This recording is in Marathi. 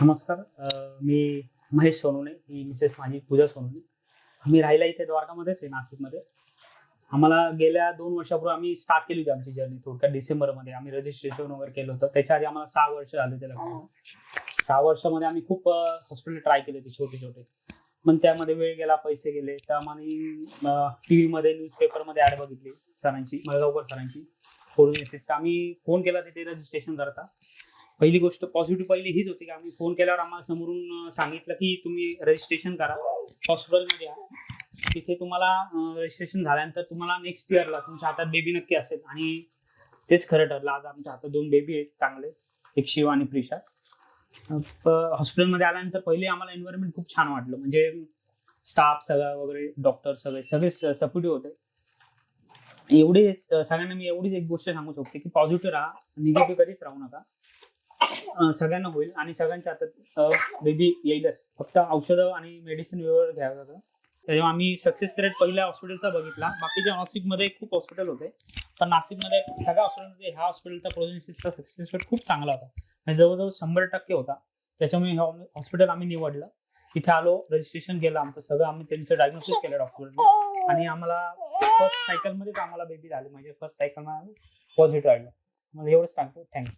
नमस्कार मी महेश सोनवणे ही मिसेस माझी पूजा सोनवणे. आम्ही राहिला इथे द्वारकामध्येच आहे नाशिकमध्ये. आम्हाला गेल्या दोन वर्षापूर्वी आम्ही स्टार्ट केली होती आमची जर्नी थोडक्यात डिसेंबरमध्ये. आम्ही रजिस्ट्रेशन वगैरे केलं होतं. त्याच्या आधी आम्हाला सहा वर्ष झाले त्याला. सहा वर्षामध्ये आम्ही खूप हॉस्पिटल ट्राय केले होते छोटे छोटे. पण त्यामध्ये वेळ गेला पैसे गेले. तर आम्ही टी व्हीमध्ये न्यूजपेपरमध्ये ॲड बघितली सरांची मळगावकर सरांची. फोन आम्ही फोन केला तिथे रजिस्ट्रेशन करता. पहिली गोष्ट पॉझिटिव्ह पहिली हीच होती की आम्ही फोन केल्यावर आम्हाला समोरून सांगितलं की तुम्ही रजिस्ट्रेशन करा. हॉस्पिटलमध्ये या. तिथे तुम्हाला रजिस्ट्रेशन झाल्यानंतर तुम्हाला नेक्स्ट इयरला तुमच्या हातात बेबी नक्की असेल. आणि तेच खरं ठरलं. आज आमच्या हातात दोन बेबी आहेत चांगले एक शिव आणि प्रिशा. हॉस्पिटलमध्ये आल्यानंतर पहिले आम्हाला एन्व्हायरमेंट खूप छान वाटलं. म्हणजे स्टाफ सगळा वगैरे डॉक्टर सगळे सगळे सपोर्टिव्ह होते. एवढे सगळ्यांना मी एवढीच एक गोष्ट सांगू शकते की पॉझिटिव्ह राहा निगेटिव्ह कधीच राहू नका. सगळ्यांना होईल. आणि सगळ्यांच्या हातात बेबी येईलच. फक्त औषधं आणि मेडिसिन वेळेवर घ्यावं लागतं त्याच्यामुळे आम्ही सक्सेस रेट पहिल्या हॉस्पिटलचा बघितला. बाकीच्या नाशिकमध्ये खूप हॉस्पिटल होते. पण नाशिकमध्ये सगळ्या हॉस्पिटलमध्ये ह्या हॉस्पिटलचा प्रोजेन्सिसचा सक्सेस रेट खूप चांगला होता. म्हणजे जवळजवळ शंभर टक्के होता. त्याच्यामुळे हे हॉस्पिटल आम्ही निवडलं. तिथे आलो रजिस्ट्रेशन केलं आमचं सगळं. आम्ही त्यांचं डायग्नोसिस केलं डॉक्टरने आणि आम्हाला फर्स्ट सायकलमध्येच आम्हाला बेबी झाले. म्हणजे फर्स्ट सायकल पॉझिटिव्ह आलं. मला एवढंच सांगतो. थँक्स